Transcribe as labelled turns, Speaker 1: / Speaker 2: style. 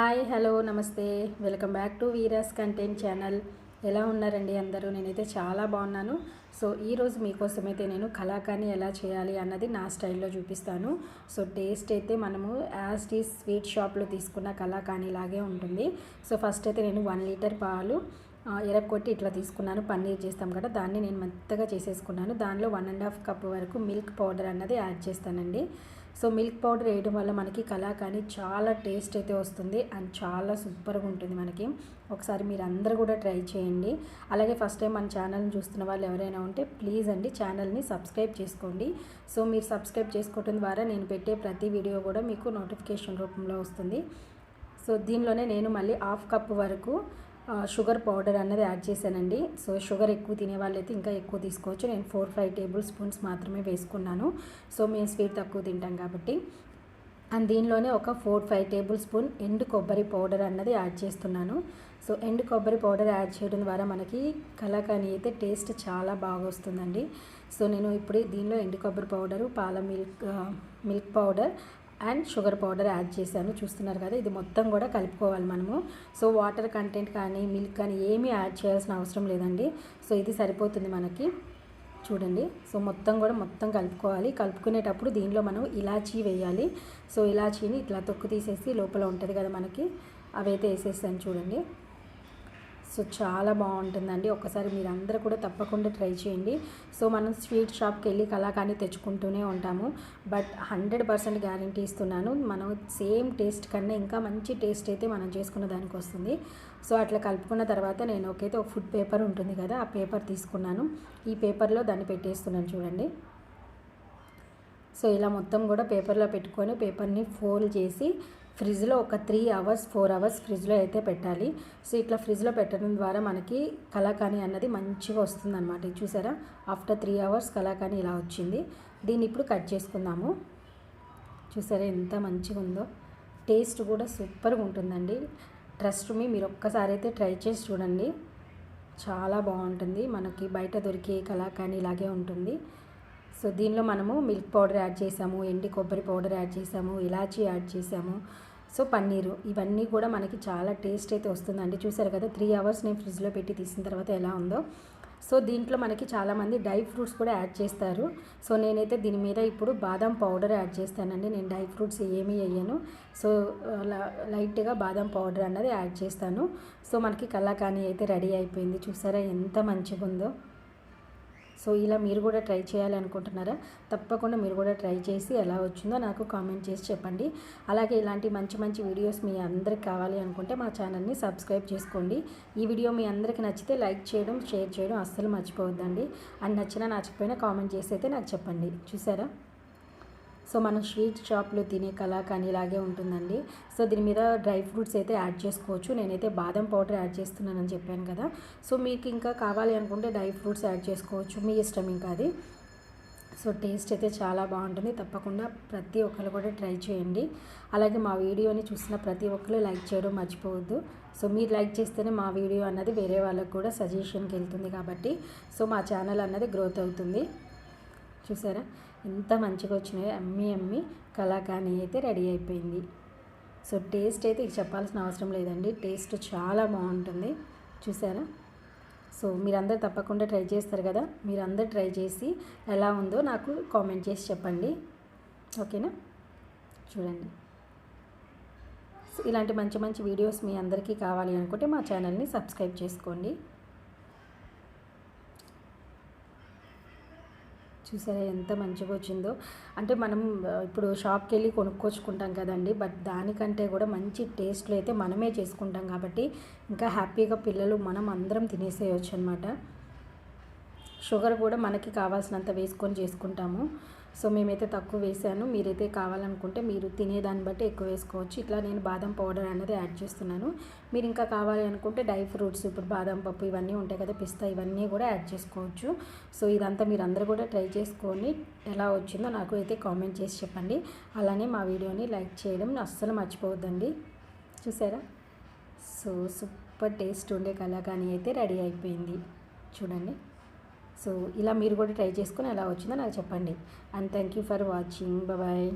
Speaker 1: Hi hello నమస్తే. Welcome back to Veera's content channel. ఎలా ఉన్నారండి అందరూ? నేనైతే చాలా బాగున్నాను. సో ఈరోజు మీకోసమైతే నేను కలాకాని ఎలా చేయాలి అన్నది నా స్టైల్లో చూపిస్తాను. సో టేస్ట్ అయితే మనము యాజ్ టీ స్వీట్ షాప్లో తీసుకున్న కలాకాని లాగే ఉంటుంది. సో ఫస్ట్ అయితే నేను వన్ లీటర్ పాలు ఎరగొట్టి ఇట్లా తీసుకున్నాను. పన్నీర్ చేస్తాం కదా దాన్ని నేను మెత్తగా చేసేసుకున్నాను. దానిలో వన్ అండ్ హాఫ్ కప్ వరకు మిల్క్ పౌడర్ అన్నది యాడ్ చేస్తానండి. సో మిల్క్ పౌడర్ వేయడం వల్ల మనకి కలాకాని చాలా టేస్ట్ అయితే వస్తుంది అండ్ చాలా సూపర్గా ఉంటుంది మనకి. ఒకసారి మీరు అందరూ కూడా ట్రై చేయండి. అలాగే ఫస్ట్ టైం మన ఛానల్ని చూస్తున్న వాళ్ళు ఎవరైనా ఉంటే ప్లీజ్ అండి ఛానల్ని సబ్స్క్రైబ్ చేసుకోండి. సో మీరు సబ్స్క్రైబ్ చేసుకోవడం ద్వారా నేను పెట్టే ప్రతి వీడియో కూడా మీకు నోటిఫికేషన్ రూపంలో వస్తుంది. సో దీనిలోనే నేను మళ్ళీ హాఫ్ కప్ వరకు షుగర్ పౌడర్ అన్నది యాడ్ చేశానండి. సో షుగర్ ఎక్కువ తినే వాళ్ళైతే ఇంకా ఎక్కువ తీసుకోవచ్చు. నేను ఫోర్ ఫైవ్ టేబుల్ స్పూన్స్ మాత్రమే వేసుకున్నాను. సో మేము స్వీట్ తక్కువ తింటాం కాబట్టి. అండ్ దీనిలోనే ఒక ఫోర్ ఫైవ్ టేబుల్ స్పూన్ ఎండు కొబ్బరి పౌడర్ అన్నది యాడ్ చేస్తున్నాను. సో ఎండు కొబ్బరి పౌడర్ యాడ్ చేయడం ద్వారా మనకి కలాకాని అయితే టేస్ట్ చాలా బాగా వస్తుందండి. సో నేను ఇప్పుడు దీనిలో ఎండు కొబ్బరి పౌడరు పాల milk milk powder and sugar powder add చేశాను. చూస్తున్నారు కదా ఇది మొత్తం కూడా కలుపుకోవాలి మనము. సో వాటర్ కంటెంట్ కానీ మిల్క్ కానీ ఏమీ యాడ్ చేయాల్సిన అవసరం లేదండి. సో ఇది సరిపోతుంది మనకి. చూడండి. సో మొత్తం కూడా మొత్తం కలుపుకోవాలి. కలుపుకునేటప్పుడు దీనిలో మనం ఇలాచీ వేయాలి. సో ఇలాచీని ఇట్లా తొక్కు తీసేసి లోపల ఉంటుంది కదా మనకి అవైతే వేసేసాను చూడండి. సో చాలా బాగుంటుందండి. ఒక్కసారి మీరు కూడా తప్పకుండా ట్రై చేయండి. సో మనం స్వీట్ షాప్కి వెళ్ళి కలాకాని తెచ్చుకుంటూనే ఉంటాము. బట్ హండ్రెడ్ పర్సెంట్ గ్యారంటీ ఇస్తున్నాను. మనం సేమ్ టేస్ట్ కన్నా ఇంకా మంచి టేస్ట్ అయితే మనం చేసుకున్న దానికి వస్తుంది. సో అట్లా కలుపుకున్న తర్వాత నేను ఒకైతే ఒక ఫుడ్ పేపర్ ఉంటుంది కదా ఆ పేపర్ తీసుకున్నాను. ఈ పేపర్లో దాన్ని పెట్టేస్తున్నాను చూడండి. సో ఇలా మొత్తం కూడా పేపర్లో పెట్టుకొని పేపర్ని ఫోల్డ్ చేసి ఫ్రిడ్జ్లో ఒక త్రీ అవర్స్ ఫోర్ అవర్స్ ఫ్రిడ్జ్లో అయితే పెట్టాలి. సో ఇట్లా ఫ్రిడ్జ్లో పెట్టడం ద్వారా మనకి కలాకాని అన్నది మంచిగా వస్తుందన్నమాట. అనమాట చూసారా? ఆఫ్టర్ త్రీ అవర్స్ కలాకాని ఇలా వచ్చింది. దీన్ని ఇప్పుడు కట్ చేసుకుందాము. చూసారా ఎంత మంచిగా ఉందో? టేస్ట్ కూడా సూపర్గా ఉంటుందండి. ట్రస్ట్ మీ మీరు ఒక్కసారి అయితే ట్రై చేసి చూడండి. చాలా బాగుంటుంది. మనకి బయట దొరికే కలాకాని ఇలాగే ఉంటుంది. సో దీనిలో మనము మిల్క్ పౌడర్ యాడ్ చేసాము ఎండి కొబ్బరి పౌడర్ యాడ్ చేసాము ఇలాచీ యాడ్ చేసాము. సో పన్నీరు ఇవన్నీ కూడా మనకి చాలా టేస్ట్ అయితే వస్తుందండి. చూసారు కదా త్రీ అవర్స్ నేను ఫ్రిడ్జ్లో పెట్టి తీసిన తర్వాత ఎలా ఉందో. సో దీంట్లో మనకి చాలామంది డ్రై ఫ్రూట్స్ కూడా యాడ్ చేస్తారు. సో నేనైతే దీని మీద ఇప్పుడు బాదం పౌడర్ యాడ్ చేస్తానండి. నేను డ్రై ఫ్రూట్స్ ఏమీ వేయను. సో ల- లైట్గా బాదం పౌడర్ అన్నది యాడ్ చేస్తాను. సో మనకి కలాకాని అయితే రెడీ అయిపోయింది. చూసారా ఎంత మంచిగా ఉందో సో ఇలా మీరు కూడా ట్రై చేయాలనుకుంటున్నారా తప్పకుండా మీరు కూడా ట్రై చేసి ఎలా వచ్చిందో నాకు కామెంట్ చేసి చెప్పండి. అలాగే ఇలాంటి మంచి మంచి వీడియోస్ మీ అందరికి కావాలి అనుకుంటే మా ఛానల్ని సబ్స్క్రైబ్ చేసుకోండి. ఈ వీడియో మీ అందరికి నచ్చితే లైక్ చేయడం షేర్ చేయడం అస్సలు మర్చిపోవద్దండి. అండ్ నచ్చినా నచ్చకపోయినా కామెంట్ చేసి అయితే నాకు చెప్పండి. చూసారా? సో మనం స్వీట్ షాప్లో తినే కళాకాని ఇలాగే ఉంటుందండి. సో దీని మీద డ్రై ఫ్రూట్స్ అయితే యాడ్ చేసుకోవచ్చు. నేనైతే బాదం పౌడర్ యాడ్ చేస్తున్నానని చెప్పాను కదా. సో మీకు ఇంకా కావాలి అనుకుంటే డ్రై ఫ్రూట్స్ యాడ్ చేసుకోవచ్చు. మీ ఇష్టం ఇంకా అది. సో టేస్ట్ అయితే చాలా బాగుంటుంది. తప్పకుండా ప్రతి ఒక్కరు కూడా ట్రై చేయండి. అలాగే మా వీడియోని చూసిన ప్రతి ఒక్కరు లైక్ చేయడం మర్చిపోవద్దు. సో మీరు లైక్ చేస్తేనే మా వీడియో అన్నది వేరే వాళ్ళకు కూడా సజెషన్కి వెళ్తుంది కాబట్టి సో మా ఛానల్ అన్నది గ్రోత్ అవుతుంది. చూసారా? ఎంత మంచిగా వచ్చినాయో అమ్మి అమ్మి కలాకాని అయితే రెడీ అయిపోయింది. సో టేస్ట్ అయితే ఇక చెప్పాల్సిన అవసరం లేదండి. టేస్ట్ చాలా బాగుంటుంది. చూసారా? సో మీరందరూ తప్పకుండా ట్రై చేస్తారు కదా? మీరందరూ ట్రై చేసి ఎలా ఉందో నాకు కామెంట్ చేసి చెప్పండి. ఓకేనా? చూడండి. ఇలాంటి మంచి మంచి వీడియోస్ మీ అందరికీ కావాలి అనుకుంటే మా ఛానల్ని సబ్స్క్రైబ్ చేసుకోండి. చూసారా ఎంత మంచిగా వచ్చిందో. అంటే మనం ఇప్పుడు షాప్కి వెళ్ళి కొనుక్కొచ్చుకుంటాం కదండి. బట్ దానికంటే కూడా మంచి టేస్ట్లో అయితే మనమే చేసుకుంటాం కాబట్టి ఇంకా హ్యాపీగా పిల్లలు మనం అందరం తినేసేయచ్చు అనమాట షుగర్ కూడా మనకి కావాల్సినంత వేసుకొని చేసుకుంటాము. సో మేమైతే తక్కువ వేసాను. మీరైతే కావాలనుకుంటే మీరు తినేదాన్ని బట్టి ఎక్కువ వేసుకోవచ్చు. ఇట్లా నేను బాదం పౌడర్ అనేది యాడ్ చేస్తున్నాను. మీరు ఇంకా కావాలి అనుకుంటే డ్రై ఫ్రూట్స్ ఇప్పుడు బాదం పప్పు ఇవన్నీ ఉంటాయి కదా పిస్తా ఇవన్నీ కూడా యాడ్ చేసుకోవచ్చు. సో ఇదంతా మీరు అందరూ కూడా ట్రై చేసుకొని ఎలా వచ్చిందో నాకు అయితే కామెంట్ చేసి చెప్పండి. అలానే మా వీడియోని లైక్ చేయడం అస్సలు మర్చిపోవద్దండి. చూసారా? సో సూపర్ టేస్ట్ ఉండే కళాకాని అయితే రెడీ అయిపోయింది. చూడండి. సో ఇలా మీరు కూడా ట్రై చేసుకొని ఎలా వచ్చిందో నాకు చెప్పండి. And thank you for watching bye